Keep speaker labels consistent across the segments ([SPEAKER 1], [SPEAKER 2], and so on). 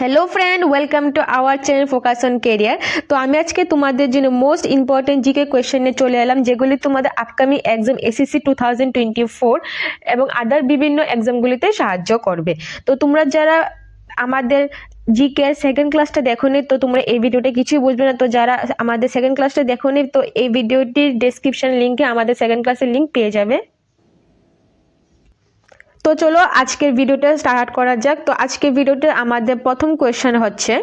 [SPEAKER 1] Hello friend welcome to our channel focus on career তো আমি আজকে তোমাদের জন্য মোস্ট ইম্পর্টেন্ট জিকে কোয়েশ্চেনে চলে এলাম, যেগুলি তোমাদের upcoming exam SSC two thousand twenty four এবং আদার বিভিন্ন এক্সামগুলিতে সাহায্য করবে। তো তোমরা যারা আমাদের জি জিকে সেকেন্ড ক্লাসটা দেখোনি, তো তোমরা এই ভিডিওটা কিছুই বুঝবে না। তো যারা আমাদের সেকেন্ড ক্লাসটা দেখোনি, তো এই ভিডিওটির ডেসক্রিপশন লিঙ্কে আমাদের সেকেন্ড ক্লাসের লিঙ্ক পেয়ে যাবে। তো চলো আজকের ভিডিওটা স্টার্ট করা যাক। তো আজকের ভিডিওতে আমাদের প্রথম কোয়েশ্চেন হচ্ছে,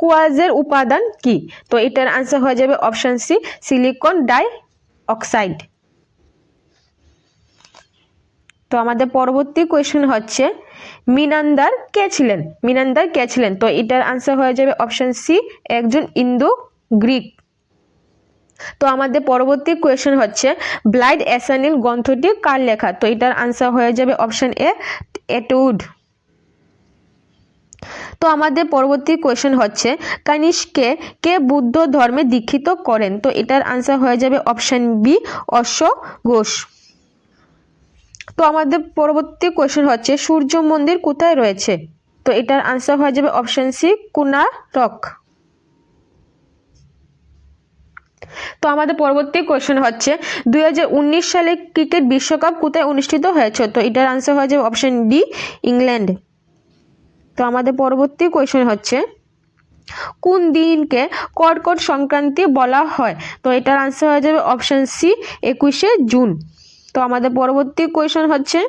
[SPEAKER 1] কুয়াজের উপাদান কি? তো এটার আনসার হয়ে যাবে option C silicon dioxide তো আমাদের পরবর্তী কোয়েশ্চেন হচ্ছে, মিনান্দার কে ছিলেন? মিনান্দার কে ছিলেন? তো এটার আনসার হয়ে যাবে অপশান সি একজন ইন্দো গ্রিক তো আমাদের পরবর্তী কোয়েশ্চেন হচ্ছে ব্লাইড অ্যাসানিল গ্রন্থটি কার লেখা? তো এটার আনসার হয়ে যাবে অপশন এ এটুড তো আমাদের পরবর্তী কোয়েশ্চেন হচ্ছে, কানিষ্কে কে বুদ্ধ ধর্মে দীক্ষিত করেন? তো এটার আনসার হয়ে যাবে অপশন বি অশ্ব ঘোষ। তো আমাদের পরবর্তী কোয়েশ্চেন হচ্ছে, সূর্য মন্দির কোথায় রয়েছে? তো এটার আনসার হয়ে যাবে অপশন সি কুনারক তো আমাদের পরবর্তী কোয়েশ্চেন হচ্ছে, দুই হাজার উনিশ সালে ক্রিকেট বিশ্বকাপ কোথায় অনুষ্ঠিত হয়েছে? তো এটার আনসার হয়ে যাবে অপশন ডি ইংল্যান্ড তো আমাদের পরবর্তী কোয়েশ্চেন হচ্ছে, কোন দিনকে কর্কট সংক্রান্তি বলা হয়? তো এটার আনসার হয়ে যাবে অপশন সি একুশে জুন. তো আমাদের পরবর্তী কোয়েশ্চেন হচ্ছে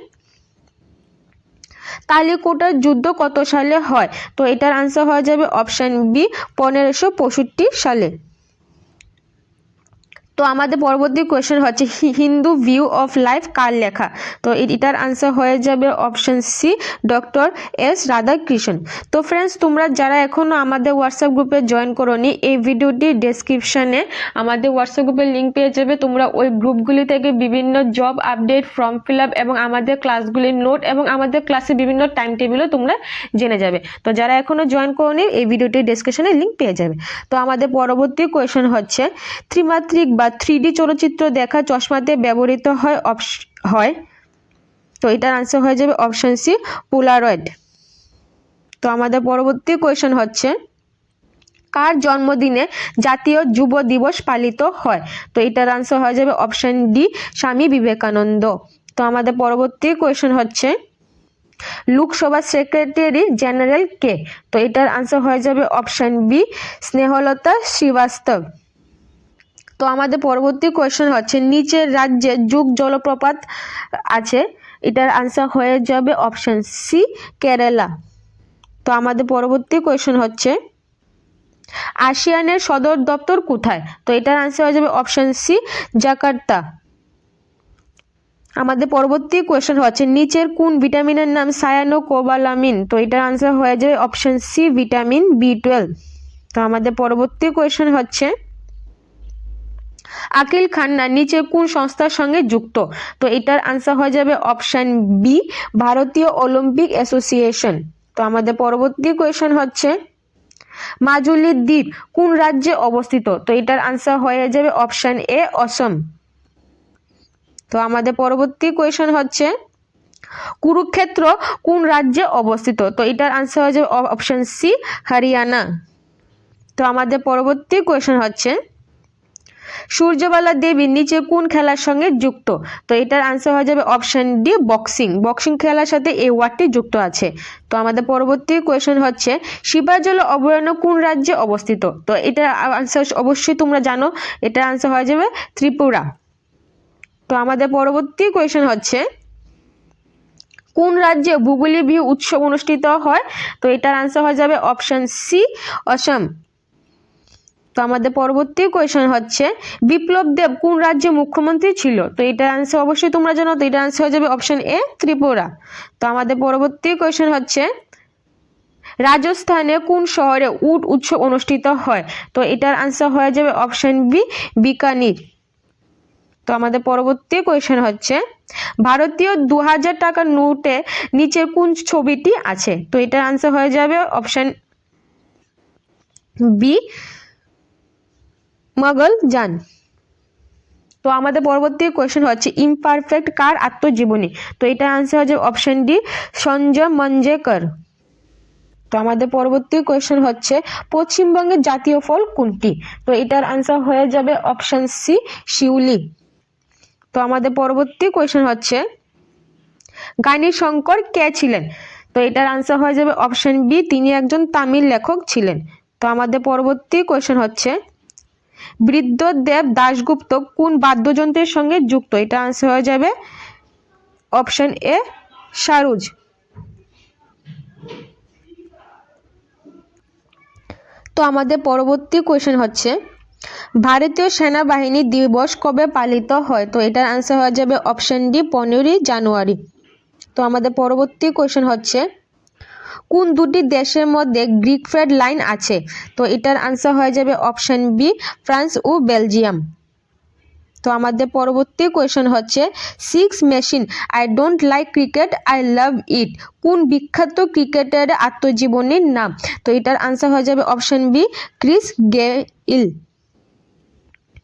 [SPEAKER 1] তালিকোটার যুদ্ধ কত সালে হয়? তো এটার আনসার হয়ে যাবে অপশন বি পনেরোশো সালে. তো আমাদের পরবর্তী কোয়েশ্চেন হচ্ছে হিন্দু ভিউ অফ লাইফ কার লেখা? তো এটার আনসার হয়ে যাবে option C doctor S Radhakrishna. তো ফ্রেন্ডস তোমরা যারা এখনও আমাদের হোয়াটসঅ্যাপ গ্রুপে জয়েন করোনি, এই ভিডিওটি ডেসক্রিপশানে আমাদের হোয়াটসঅ্যাপ গ্রুপের লিঙ্ক পেয়ে যাবে। তোমরা ওই গ্রুপগুলি থেকে বিভিন্ন জব আপডেট ফর্ম ফিল এবং আমাদের ক্লাসগুলির নোট এবং আমাদের ক্লাসে বিভিন্ন টাইম টেবিলও তোমরা জেনে যাবে। তো যারা এখনও জয়েন করোনি, এই ভিডিওটি ডেসক্রিপশানে লিঙ্ক পেয়ে যাবে। তো আমাদের পরবর্তী কোয়েশন হচ্ছে ত্রিমাত্রিক বা থ্রি চলচ্চিত্র দেখা চশমাতে ব্যবহৃত হয় অপশ হয়। তো এটার আনসার হয়ে যাবে অপশন সি পোলারয়েড তো আমাদের পরবর্তী কোয়েশন হচ্ছে, কার জন্মদিনে জাতীয় যুব দিবস পালিত হয়? তো এটার আনসার হয়ে যাবে অপশন ডি স্বামী বিবেকানন্দ। তো আমাদের পরবর্তী কোয়েশন হচ্ছে, লোকসভা সেক্রেটারি জেনারেল কে? তো এটার আনসার হয়ে যাবে অপশন বি স্নেহলতা শ্রীবাস্তব। তো আমাদের পরবর্তী কোয়েশ্চেন হচ্ছে, নিচের রাজ্যে যুগ জলপ্রপাত আছে, এটার আনসার হয়ে যাবে অপশন সি কেরালা। তো আমাদের পরবর্তী কোয়েশ্চেন হচ্ছে, আসিয়ানের সদর দপ্তর কোথায়? তো এটার আনসার হয়ে যাবে অপশন সি জাকার্তা। আমাদের পরবর্তী কোয়েশ্চেন হচ্ছে, নিচের কোন ভিটামিনের নাম সায়ানো কোবালামিন তো এটার আনসার হয়ে যাবে option C vitamin B twelve তো আমাদের পরবর্তী কোয়েশ্চেন হচ্ছে আকিল খান্না নিচে কোন সংস্থার সঙ্গে যুক্ত? তো এটার আনসার হয়ে যাবে অপশান বি ভারতীয় অলিম্পিক অ্যাসোসিয়েশন তো আমাদের পরবর্তী কোয়েশন হচ্ছে মাজুলি দ্বীপ কোন রাজ্যে অবস্থিত? তো এটার আনসার হয়ে যাবে অপশান এ অসম। তো আমাদের পরবর্তী কোয়েশন হচ্ছে, কুরুক্ষেত্র কোন রাজ্যে অবস্থিত? তো এটার আনসার হয়ে যাবে অপশান সি হরিয়ানা। তো আমাদের পরবর্তী কোয়েশন হচ্ছে সূর্যবালা দেবী নিচে কোন খেলার সঙ্গে যুক্ত? তো এটার আনসার হয়ে যাবে অপশন ডি বক্সিং বক্সিং খেলার সাথে এই ওয়ার্ডটি যুক্ত আছে। তো আমাদের পরবর্তী কোয়েশন হচ্ছে, শিবাজল অভয়ারণ্য কোন রাজ্যে অবস্থিত? তো এটার আনসার অবশ্যই তোমরা জানো। এটার আনসার হয়ে যাবে ত্রিপুরা। তো আমাদের পরবর্তী কোয়েশন হচ্ছে, কোন রাজ্যে ভূগোলি বিহু উৎসব অনুষ্ঠিত হয়? তো এটার আনসার হয়ে যাবে অপশন সি অসম। তো আমাদের পরবর্তী কোয়েশন হচ্ছে, বিপ্লব দেব কোন রাজ্যে মুখ্যমন্ত্রী ছিল? তো এটার আনসার অবশ্যই তোমরা জানো, তো এটার আনসার হয়ে যাবে অপশন এ ত্রিপুরা। তো আমাদের পরবর্তী কোয়েশন হচ্ছে, রাজস্থানে কোন শহরে উট উৎসব অনুষ্ঠিত হয়? তো এটার আনসার হয়ে যাবে অপশন বি বিকানির। তো আমাদের পরবর্তী কোয়েশন হচ্ছে, ভারতীয় দু হাজার টাকার নোটে নিচে কোন ছবিটি আছে? তো এটার আনসার হয়ে যাবে অপশন বি মগল যান। তো আমাদের পরবর্তী কোয়েশ্চেন হচ্ছে ইমপারফেক্ট কার আত্মজীবনী? তো এটা আনসার হচ্ছে অপশন ডি সঞ্জয় মঞ্জেকর। তো আমাদের পরবর্তী কোয়েশ্চেন হচ্ছে, পশ্চিমবঙ্গের জাতীয় ফল কোনটি? তো এটার আনসার হয়ে যাবে অপশন সি শিউলি। তো আমাদের পরবর্তী কোয়েশ্চেন হচ্ছে গানী শঙ্কর কে ছিলেন? তো এটার আনসার হয়ে যাবে অপশন বি তিনি একজন তামিল লেখক ছিলেন। তো আমাদের পরবর্তী কোয়েশ্চেন হচ্ছে বৃদ্ধদেব দাশগুপ্ত কোন বাদ্যযন্ত্রের সঙ্গে যুক্ত? এটা আনসার হয়ে যাবে অপশন এ সারুজ। তো আমাদের পরবর্তী কোয়েশ্চেন হচ্ছে, ভারতীয় সেনাবাহিনী দিবস কবে পালিত হয়? তো এটার আনসার হয়ে যাবে অপশন ডি পনেরোই জানুয়ারি। তো আমাদের পরবর্তী কোয়েশ্চেন হচ্ছে কোন দুটি দেশের মধ্যে গ্রিক ফ্রেড লাইন আছে? তো এটার আনসার হয়ে যাবে অপশান বি ফ্রান্স ও বেলজিয়াম। তো আমাদের পরবর্তী কোয়েশন হচ্ছে six machine I don't like cricket I love it কোন বিখ্যাত ক্রিকেটারের আত্মজীবনীর নাম? তো এটার আনসার হয়ে যাবে অপশান বি ক্রিস গেইল।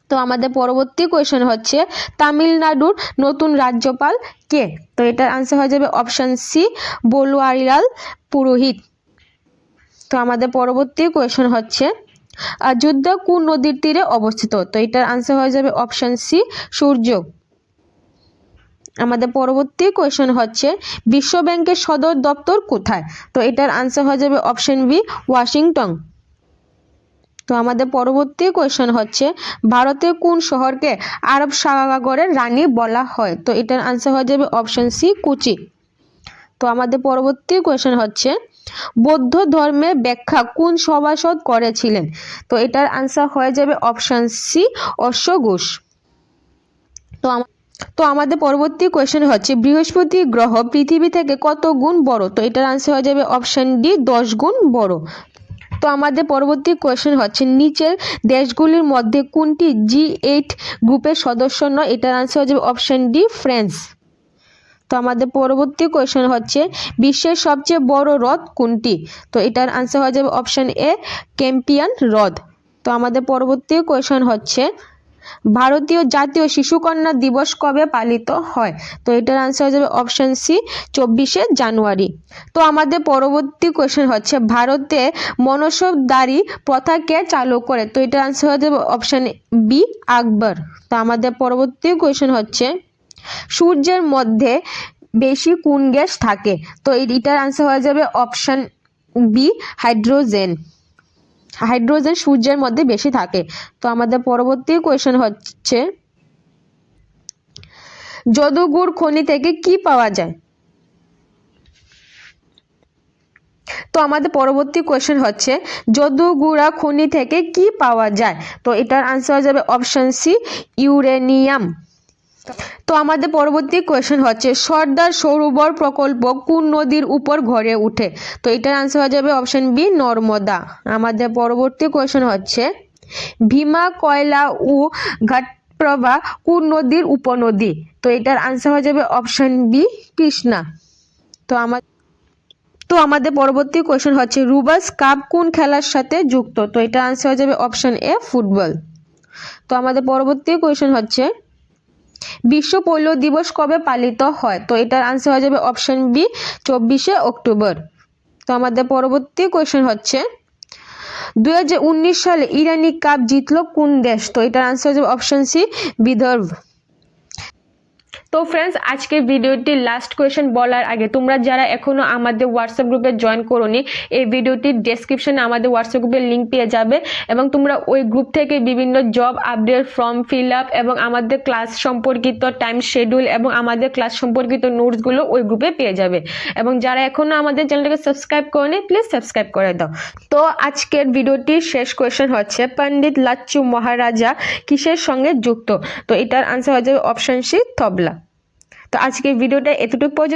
[SPEAKER 1] তো আমাদের পরবর্তী কোয়েশন হচ্ছে, তামিলনাড়ুর নতুন রাজ্যপাল কে? তো এটার আনসার হয়ে যাবে অপশন সি বলুয়ারিলাল পুরোহিত। তো আমাদের পরবর্তী কোয়েশন হচ্ছে অযোধ্যা কোন নদীর তীরে অবস্থিত? তো এটার আনসার হয়ে যাবে অপশন সি সূর্য। আমাদের পরবর্তী কোয়েশন হচ্ছে বিশ্ব ব্যাংকের সদর দপ্তর কোথায়? তো এটার আনসার হয়ে যাবে অপশন বি ওয়াশিংটন। তো আমাদের পরবর্তী কোয়েশন হচ্ছে ভারতের কোন শহরকে আরব সাগরের রানী বলা হয়? তো এটার আনসার হয়ে যাবে অপশন সি কুচি। তো আমাদের পরবর্তী কোয়েশন হচ্ছে, বৌদ্ধ ধর্মের ব্যাখ্যা কোন সভাসদ করেছিলেন? তো এটার আনসার হয়ে যাবে অপশন সি অশ্ব ঘোষ তো তো আমাদের পরবর্তী কোয়েশ্চেন হচ্ছে, বৃহস্পতি গ্রহ পৃথিবী থেকে কত গুণ বড়? তো এটার আনসার হয়ে যাবে অপশন ডি দশ গুণ বড়। তো আমাদের পরবর্তী কোয়েশ্চেন হচ্ছে, নিচের দেশগুলির মধ্যে কোনটি জি এইট গ্রুপের সদস্য নয়? এটার আনসার হচ্ছে অপশান ডি ফ্রান্স তো আমাদের পরবর্তী কোয়েশ্চেন হচ্ছে, বিশ্বের সবচেয়ে বড় হ্রদ কোনটি? তো এটার আনসার হয়ে যাবে অপশান এ ক্যাম্পিয়ান হ্রদ। তো আমাদের পরবর্তী কোয়েশ্চেন হচ্ছে ভারতীয় জাতীয় শিশুকন্যা দিবস কবে পালিত হয়? তো এটার আনসার হয়ে যাবে অপশন সি চব্বিশে জানুয়ারি। তো আমাদের পরবর্তী কোয়েশ্চেন হচ্ছে, ভারতে মনসবদারি প্রথা কে চালু করে? তো এটার আনসার হয়ে যাবে অপশন বি আকবর। তো আমাদের পরবর্তী কোয়েশ্চেন হচ্ছে, সূর্যের মধ্যে বেশি কোন গ্যাস থাকে? তো এটার আনসার হয়ে যাবে অপশন বি হাইড্রোজেন হাইড্রোজেন সূর্যের মধ্যে বেশি থাকে। তো আমাদের পরবর্তী কোয়েশন হচ্ছে যদুগুড় খনি থেকে কি পাওয়া যায়? তো আমাদের পরবর্তী কোয়েশ্চেন হচ্ছে, যদুগুড়া খনি থেকে কি পাওয়া যায়? তো এটার আনসার যাবে অপশন সি ইউরেনিয়াম তো আমাদের পরবর্তী কোয়েশ্চেন হচ্ছে, সর্দার সরোবর প্রকল্প কোন নদীর উপর ঘরে উঠে? তো এটার আনসার হয়ে যাবে অপশন বি নর্মদা। আমাদের পরবর্তী কোয়েশ্চেন হচ্ছে, ভীমা, কয়লা ও ঘাটপ্রভা কোন নদীর উপনদী? তো এটার আনসার হয়ে যাবে অপশন বি কৃষ্ণা। তো আমার তো আমাদের পরবর্তী কোয়েশ্চেন হচ্ছে, রুবাস কাপ কোন খেলার সাথে যুক্ত? তো এটা আনসার হয়ে যাবে অপশন এ ফুটবল। তো আমাদের পরবর্তী কোয়েশ্চেন হচ্ছে বিশ্ব পোলিও দিবস কবে পালিত হয়? তো এটার আনসার হয়ে যাবে অপশন বি চব্বিশে অক্টোবর। তো আমাদের পরবর্তী কোয়েশ্চেন হচ্ছে, দুই হাজার উনিশ সালে ইরানি কাপ জিতলো কোন দেশ? তো এটার আনসার হয়ে যাবে অপশন সি বিদর্ভ। তো ফ্রেন্ডস আজকে ভিডিওটির লাস্ট কোয়েশ্চেন বলার আগে, তোমরা যারা এখনও আমাদের হোয়াটসঅ্যাপ গ্রুপে জয়েন করোনি, এই ভিডিওটির ডেসক্রিপশনে আমাদের হোয়াটসঅ্যাপ গ্রুপের লিঙ্ক পেয়ে যাবে এবং তোমরা ওই গ্রুপ থেকে বিভিন্ন job update form fill up এবং আমাদের ক্লাস সম্পর্কিত টাইম শিডিউল এবং আমাদের ক্লাস সম্পর্কিত নোটসগুলো ওই গ্রুপে পেয়ে যাবে। এবং যারা এখনও আমাদের চ্যানেলটাকে সাবস্ক্রাইব করেনি প্লিজ সাবস্ক্রাইব করে দাও। তো আজকের ভিডিওটির শেষ কোয়েশ্চেন হচ্ছে, পণ্ডিত লাচ্চু মহারাজা কিসের সঙ্গে যুক্ত? তো এটার আনসার হয়ে যাবে অপশন সি তবলা। তো আজকের ভিডিওটা এতটুকু পর্যন্ত